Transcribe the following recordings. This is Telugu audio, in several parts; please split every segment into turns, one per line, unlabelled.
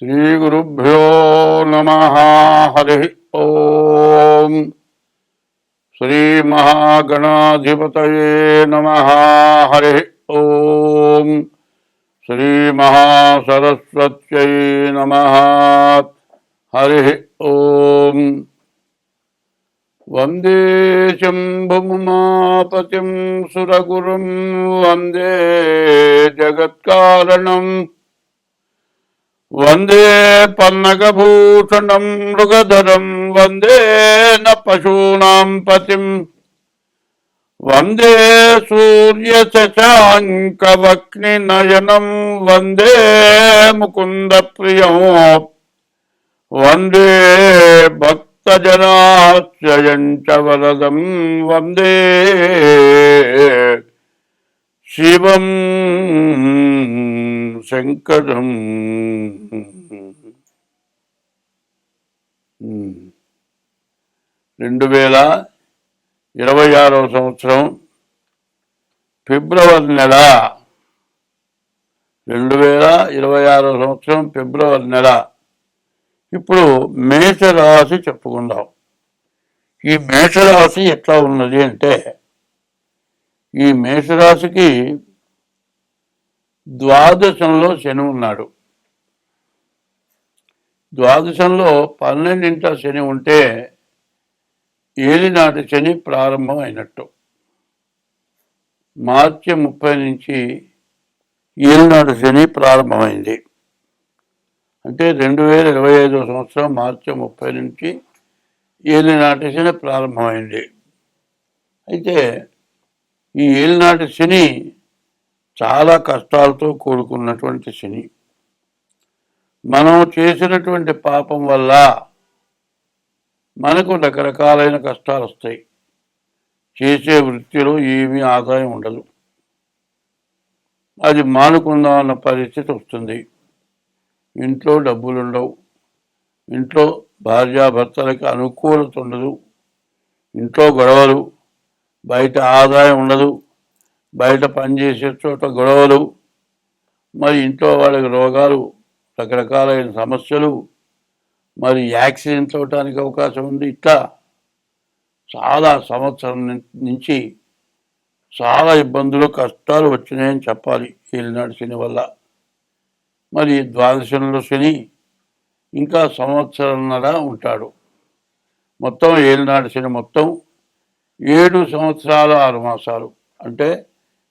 श्रीगुरुभ्यो नमः, हरिः ॐ श्रीमहागणाधिपतये नमः, हरिः ॐ श्रीमहासरस्वत्यै नमः, हरिः ॐ वंदे शम्भुमापतिं सुरगुरुं, वंदे जगत्कारणम्। వందే పన్నగభూషణం మృగధరం వందే న పశూనాం పతిం వందే సూర్యశశాంకవక్నినయనం వందే ముకుంద ముకుందప్రియం వందే భక్తజనాశ్రయం చ వరదం వందే శివం శంకరం. రెండు వేల ఇరవై ఆరవ సంవత్సరం ఫిబ్రవరి నెల. రెండు వేల ఇరవై ఆరవ సంవత్సరం ఫిబ్రవరి నెల. ఇప్పుడు మేషరాశి చెప్పుకుందాం. ఈ మేషరాశి ఎట్లా ఉన్నది అంటే ఈ మేషరాశికి ద్వాదశంలో శని ఉన్నాడు. ద్వాదశంలో పన్నెండింట శని ఉంటే ఏలినాటి శని ప్రారంభం అయినట్టు మార్చి ముప్పై నుంచి ఏలినాటి శని ప్రారంభమైంది. అంటే రెండు వేల ఇరవై ఐదో సంవత్సరం మార్చి ముప్పై నుంచి ఏలినాటి శని ప్రారంభమైంది. అయితే ఈ ఏలినాటి శని చాలా కష్టాలతో కూడుకున్నటువంటి శని. మనం చేసినటువంటి పాపం వల్ల మనకు రకరకాలైన కష్టాలు వస్తాయి. చేసే వృత్తిలో ఏమీ ఆదాయం ఉండదు. అది మానుకుందాం అన్న పరిస్థితి వస్తుంది. ఇంట్లో డబ్బులు ఉండవు ఇంట్లో భార్యాభర్తలకి అనుకూలత ఉండదు. ఇంట్లో గొడవలు బయట ఆదాయం ఉండదు బయట పనిచేసే చోట గొడవలు మరి ఇంట్లో వాళ్ళకి రోగాలు రకరకాలైన సమస్యలు మరి యాక్సిడెంట్ అవడానికి అవకాశం ఉంది. ఇట్లా చాలా సంవత్సరం నుంచి చాలా ఇబ్బందులు కష్టాలు వచ్చినాయని చెప్పాలి ఏలినాడు శని వల్ల. మరి ద్వాదశంలో శని ఇంకా సంవత్సరంన్నర ఉంటాడు. మొత్తం ఏలినాడు శని మొత్తం ఏడు సంవత్సరాలు ఆరు మాసాలు. అంటే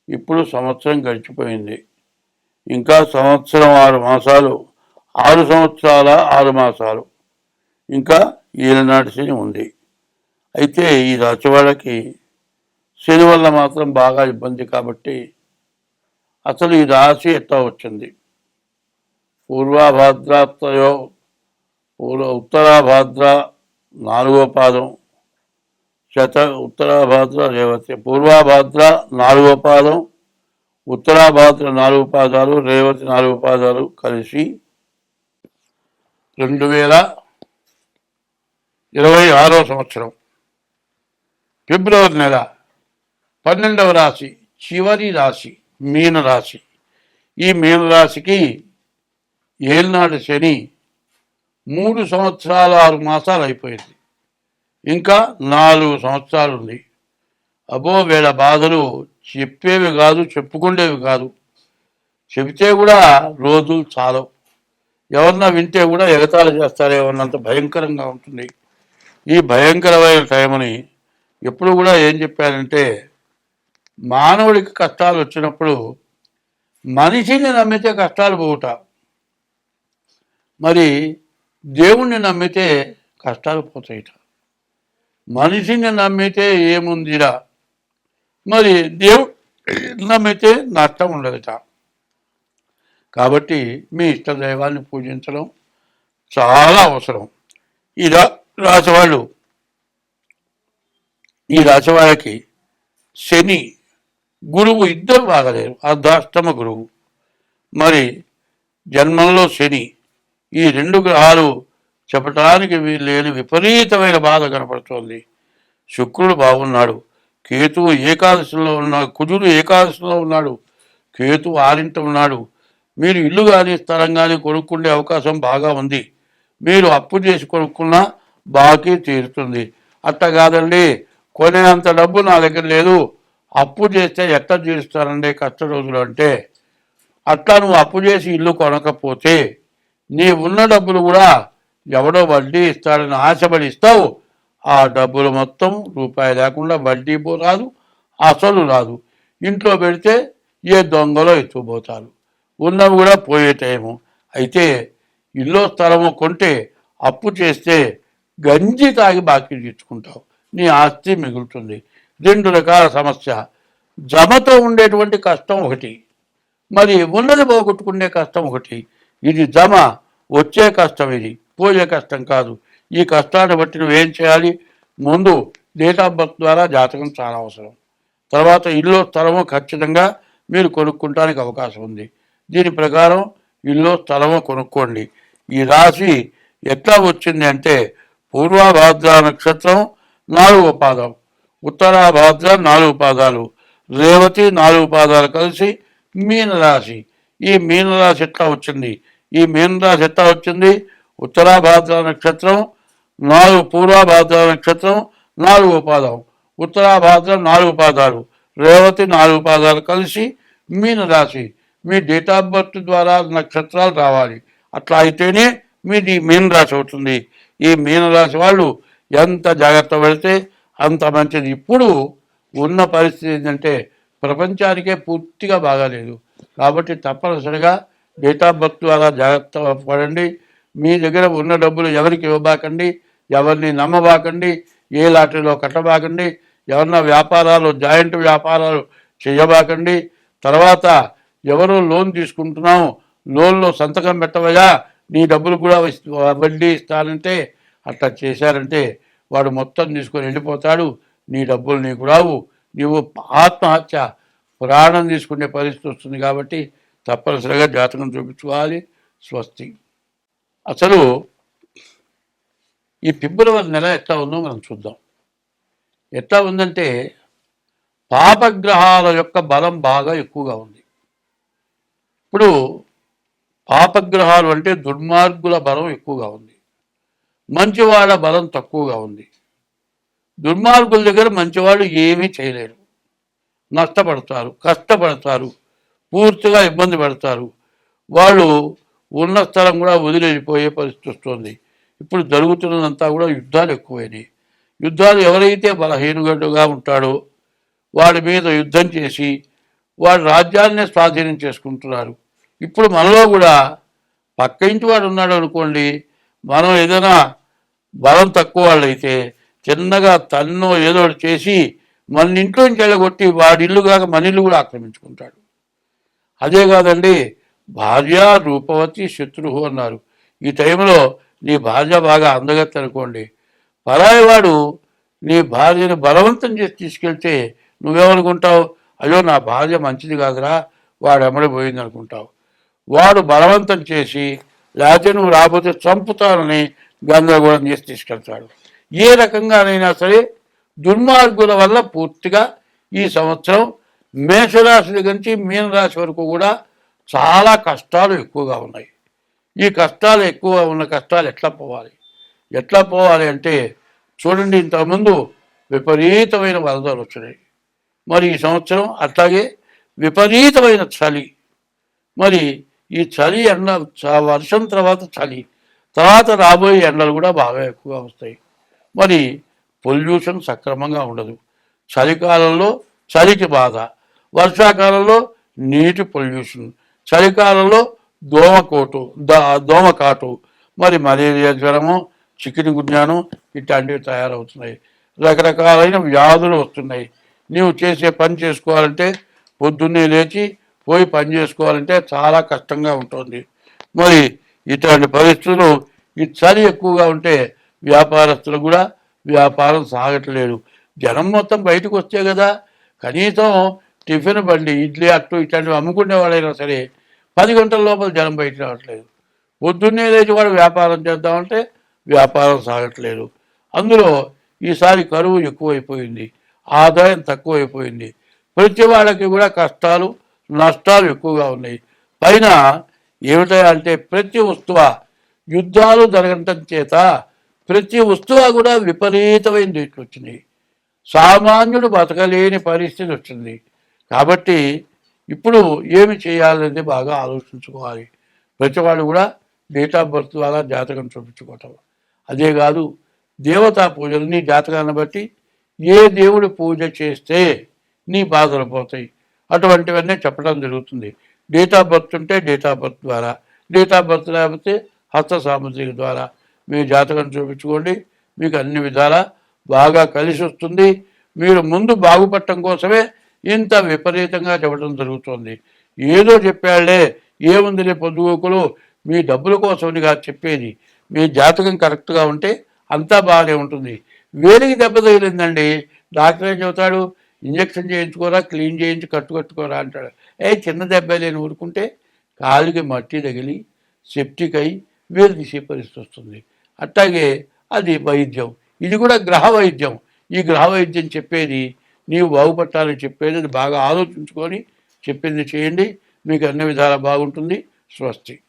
ఇప్పుడు సంవత్సరం గడిచిపోయింది. ఇంకా సంవత్సరం ఆరు మాసాలు ఆరు సంవత్సరాల ఆరు మాసాలు. ఇంకా ఈలనాటి శని ఉంది. అయితే ఈ రాచవాడకి శని వల్ల మాత్రం బాగా ఇబ్బంది కాబట్టి అసలు ఈ రాశి ఎట్లా వచ్చింది? పూర్వాభాద్రాత్రయో పూర్వ ఉత్తరాభాద్ర నాలుగో పాదం శత ఉత్తరాభాద్ర రేవతి. పూర్వాభాద్ర నాలుగో పాదం. ఉత్తరాభాద్ర నాలుగు పాదాలు. రేవతి నాలుగు పాదాలు కలిసి రెండు వేల ఇరవై ఆరో సంవత్సరం ఫిబ్రవరి నెల పన్నెండవ రాశి చివరి రాశి మీన రాశి. ఈ మీన రాశికి ఏలినాడు శని మూడు సంవత్సరాలు ఆరు మాసాలు అయిపోయింది. ఇంకా నాలుగు సంవత్సరాలు ఉంది అబ్బో వీళ్ళ బాధలు చెప్పేవి కాదు చెప్పుకుండేవి కాదు. చెబితే కూడా రోజులు చాలవు. ఎవరన్నా వింటే కూడా ఎగతాళి చేస్తారేమన్నంత భయంకరంగా ఉంటుంది. ఈ భయంకరమైన టైంని ఎప్పుడు కూడా ఏం చెప్పారంటే మానవుడికి కష్టాలు వచ్చినప్పుడు మనిషిని నమ్మితే కష్టాలు పోవుట. మరి దేవుణ్ణి నమ్మితే కష్టాలు పోతాయిట. మనిషిని నమ్మితే ఏముందిరా? మరి దేవుడు నమ్మితే నష్టం ఉండదుట. కాబట్టి మీ ఇష్ట దైవాన్ని పూజించడం చాలా అవసరం. ఈ రా రాశివాళ్ళు ఈ రాశివాళ్ళకి శని గురువు ఇద్దరు బాగలేరు అర్ధాష్టమ గురువు. మరి జన్మంలో శని ఈ రెండు గ్రహాలు చెప్పటానికి వీలు లేని విపరీతమైన బాధ కనపడుతోంది. శుక్రుడు బాగున్నాడు. కేతువు ఏకాదశిలో ఉన్నాడు కుజుడు ఏకాదశిలో ఉన్నాడు. కేతువు ఆరింట ఉన్నాడు. మీరు ఇల్లు కానీ స్థలం కానీ కొనుక్కునే అవకాశం బాగా ఉంది. మీరు అప్పు చేసి కొనుక్కున్నా బాకీ తీరుతుంది. అట్ట కాదండి కొనేంత డబ్బు నా దగ్గర లేదు. అప్పు చేస్తే ఎట్లా తీరుస్తానండి కష్ట రోజులు అంటే? అట్లా నువ్వు అప్పు చేసి ఇల్లు కొనకపోతే నీ ఉన్న డబ్బులు కూడా ఎవడో వడ్డీ ఇస్తాడని ఆశపడి ఇస్తావు ఆ డబ్బులు మొత్తం రూపాయి లేకుండా వడ్డీ పో రాదు అసలు రాదు. ఇంట్లో పెడితే ఏ దొంగలో ఎత్తుకుపోతారు. ఉన్నవి కూడా పోయే టైము. అయితే ఇల్లు స్థలము కొంటే అప్పు చేస్తే గంజి తాగి బాకీ తీర్చుకుంటావు. నీ ఆస్తి మిగులుతుంది. రెండు రకాల సమస్య. జమతో ఉండేటువంటి కష్టం ఒకటి. మరి ఉన్నది పోగొట్టుకునే కష్టం ఒకటి. ఇది జమ వచ్చే కష్టం ఇది. పోయే కష్టం కాదు. ఈ కష్టాన్ని బట్టి నువ్వేం చేయాలి? ముందు డేట్ ఆఫ్ బర్త్ ద్వారా జాతకం చాలా అవసరం. తర్వాత ఇల్లు స్థలము ఖచ్చితంగా మీరు కొనుక్కుంటానికి అవకాశం ఉంది. దీని ప్రకారం ఇల్లు స్థలము కొనుక్కోండి. ఈ రాశి ఎట్లా వచ్చింది అంటే పూర్వభాద్ర నక్షత్రం నాలుగో పాదం ఉత్తరాభాద్ర నాలుగు పాదాలు రేవతి నాలుగు పాదాలు కలిసి మీనరాశి. ఈ మీనరాశి ఎట్లా వచ్చింది? ఈ మీనరాశి ఎట్లా వచ్చింది? ఉత్తరాభాద్ర నక్షత్రం నాలుగు పూర్వభాద్ర నక్షత్రం నాలుగో పాదం ఉత్తరాభాద్ర నాలుగు పాదాలు రేవతి నాలుగు పాదాలు కలిసి మీనరాశి. మీ డేట్ ఆఫ్ బర్త్ ద్వారా నక్షత్రాలు రావాలి. అట్లా అయితేనే మీది మీనరాశి అవుతుంది. ఈ మీనరాశి వాళ్ళు ఎంత జాగ్రత్త పడితే అంత మంచిది. ఇప్పుడు ఉన్న పరిస్థితి ఏంటంటే ప్రపంచానికే పూర్తిగా బాగాలేదు. కాబట్టి తప్పనిసరిగా డేట్ ఆఫ్ బర్త్ ద్వారా జాగ్రత్త పడండి. మీ దగ్గర ఉన్న డబ్బులు ఎవరికి ఇవ్వబాకండి? ఎవరిని నమ్మబాకండి? ఏ లాటరీలో కట్టబాకండి? ఎవరన్నా వ్యాపారాలు జాయింట్ వ్యాపారాలు చేయబాకండి? తర్వాత ఎవరు లోన్ తీసుకుంటున్నాం లోన్లో సంతకం పెట్టవయా నీ డబ్బులు కూడా వడ్డీ ఇస్తానంటే అట్లా చేశారంటే వాడు మొత్తం తీసుకొని వెళ్ళిపోతాడు. నీ డబ్బులు నీకు రావు. నీవు ఆత్మహత్య ప్రాణం తీసుకునే పరిస్థితి వస్తుంది కాబట్టి తప్పనిసరిగా జాతకం చూపించుకోవాలి. స్వస్తి. అసలు ఈ ఫిబ్రవరి నెల ఎట్లా ఉందో మనం చూద్దాం. ఎట్లా ఉందంటే పాపగ్రహాల యొక్క బలం బాగా ఎక్కువగా ఉంది. ఇప్పుడు పాపగ్రహాలు అంటే దుర్మార్గుల బలం ఎక్కువగా ఉంది. మంచివాళ్ళ బలం తక్కువగా ఉంది. దుర్మార్గుల దగ్గర మంచివాళ్ళు ఏమీ చేయలేరు. నష్టపడతారు కష్టపడతారు పూర్తిగా ఇబ్బంది పడతారు. వాళ్ళు ఉన్న స్థలం కూడా వదిలేపోయే పరిస్థితి వస్తుంది. ఇప్పుడు జరుగుతున్నదంతా కూడా యుద్ధాలు ఎక్కువైనాయి. యుద్ధాలు ఎవరైతే బలహీనగడ్డుగా ఉంటాడో వాడి మీద యుద్ధం చేసి వాడి రాజ్యాన్నే స్వాధీనం చేసుకుంటున్నారు. ఇప్పుడు మనలో కూడా పక్క ఇంటి వాడు ఉన్నాడు అనుకోండి మనం ఏదైనా బలం తక్కువ వాళ్ళైతే చిన్నగా తన్నో ఏదో ఒకటి చేసి మన ఇంట్లోంచి వెళ్ళగొట్టి వాడి ఇల్లు కాక మన ఇల్లు కూడా ఆక్రమించుకుంటాడు. అదే కాదండి భార్య రూపవతి శత్రువు అన్నారు. ఈ టైంలో నీ భార్య బాగా అందగత్త అనుకోండి పరాయివాడు నీ భార్యను బలవంతం చేసి తీసుకెళ్తే నువ్వేమనుకుంటావు? అయ్యో నా భార్య మంచిది కాదురా వాడు ఎమ్మడిపోయింది అనుకుంటావు వాడు బలవంతం చేసి లేకపోతే నువ్వు రాకపోతే చంపుతానని గందరగోళం చేసి తీసుకెళ్తాడు. ఏ రకంగానైనా సరే దుర్మార్గుల వల్ల పూర్తిగా ఈ సంవత్సరం మేషరాశుల నుంచి మీనరాశి వరకు కూడా చాలా కష్టాలు ఎక్కువగా ఉన్నాయి. ఈ కష్టాలు ఎక్కువ ఉన్న కష్టాలు ఎట్లా పోవాలి? ఎట్లా పోవాలి అంటే చూడండి ఇంతకుముందు విపరీతమైన వరదలు వచ్చినాయి. మరి ఈ సంవత్సరం అట్లాగే విపరీతమైన చలి. మరి ఈ చలి ఎండ చ- వర్షం తర్వాత చలి. తర్వాత రాబోయే ఎండలు కూడా బాగా ఎక్కువగా వస్తాయి. మరి పొల్యూషన్ సక్రమంగా ఉండదు. చలికాలంలో చలికి బాధ. వర్షాకాలంలో నీటి పొల్యూషన్. చలికాలంలో దోమకోటు దోమ దోమకాటు మరి మలేరియా జ్వరము చికెన్ గున్యాను ఇట్లాంటివి తయారవుతున్నాయి. రకరకాలైన వ్యాధులు వస్తున్నాయి. నీవు చేసే పని చేసుకోవాలంటే పొద్దున్నే లేచి పోయి పని చేసుకోవాలంటే చాలా కష్టంగా ఉంటుంది. మరి ఇటువంటి పరిస్థితులు ఈ చలి ఎక్కువగా ఉంటే వ్యాపారస్తులు కూడా వ్యాపారం సాగట్లేదు. జనం మొత్తం బయటకు వస్తే కదా కనీసం టిఫిన్ బండి ఇడ్లీ అట్టు ఇట్లాంటివి అమ్ముకునే వాళ్ళైనా సరే పది గంటల లోపల జనం బయట రావట్లేదు. పొద్దున్నే లేచి వాడు వ్యాపారం చేద్దామంటే వ్యాపారం సాగట్లేదు. అందులో ఈసారి కరువు ఎక్కువైపోయింది. ఆదాయం తక్కువైపోయింది. ప్రతి వాళ్ళకి కూడా కష్టాలు నష్టాలు ఎక్కువగా ఉన్నాయి. పైన ఏమిటంటే అంటే ప్రతి వస్తువ యుద్ధాలు జరగటం చేత ప్రతి వస్తువు కూడా విపరీతమైన రేట్లు వచ్చినాయి సామాన్యుడు బతకలేని పరిస్థితి వచ్చింది. కాబట్టి ఇప్పుడు ఏమి చేయాలనేది బాగా ఆలోచించుకోవాలి. ప్రతివాడు కూడా డేట్ ఆఫ్ బర్త్ ద్వారా జాతకం చూపించుకోవటం. అదే కాదు దేవతా పూజలు నీ జాతకాన్ని బట్టి ఏ దేవుడు పూజ చేస్తే నీ బాధలు పోతాయి. అటువంటివన్నీ చెప్పడం జరుగుతుంది. డేట్ ఆఫ్ బర్త్ ఉంటే డేట్ ఆఫ్ బర్త్ ద్వారా డేట్ ఆఫ్ బర్త్ లేకపోతే హస్త సామగ్రి ద్వారా మీ జాతకం చూపించుకోండి. మీకు అన్ని విధాలా బాగా కలిసి వస్తుంది. మీరు ముందు బాగుపడటం కోసమే ఇంత విపరీతంగా చెప్పడం జరుగుతుంది. ఏదో చెప్పాళ్ళే ఏముందిలే పొద్దుగోకులు మీ డబ్బుల కోసమనిగా చెప్పేది. మీ జాతకం కరెక్ట్గా ఉంటే అంతా బాగానే ఉంటుంది. వేలికి దెబ్బ తగిలిందండి. డాక్టర్ ఏం చెబుతాడు? ఇంజక్షన్ చేయించుకోరా క్లీన్ చేయించి కట్టు కట్టుకోరా అంటాడు. ఏ చిన్న దెబ్బ లేని ఊరుకుంటే కాలుకి మట్టి తగిలి సెప్టిక్ అయి వేలు తీసే పరిస్థితి వస్తుంది అట్లాగే అది వైద్యం. ఇది కూడా గ్రహ వైద్యం. ఈ గ్రహ వైద్యం చెప్పేది నీవు బాగుపట్టాలని చెప్పేది బాగా ఆలోచించుకొని చెప్పింది చేయండి. మీకు అన్ని విధాలా బాగుంటుంది. స్వస్తి.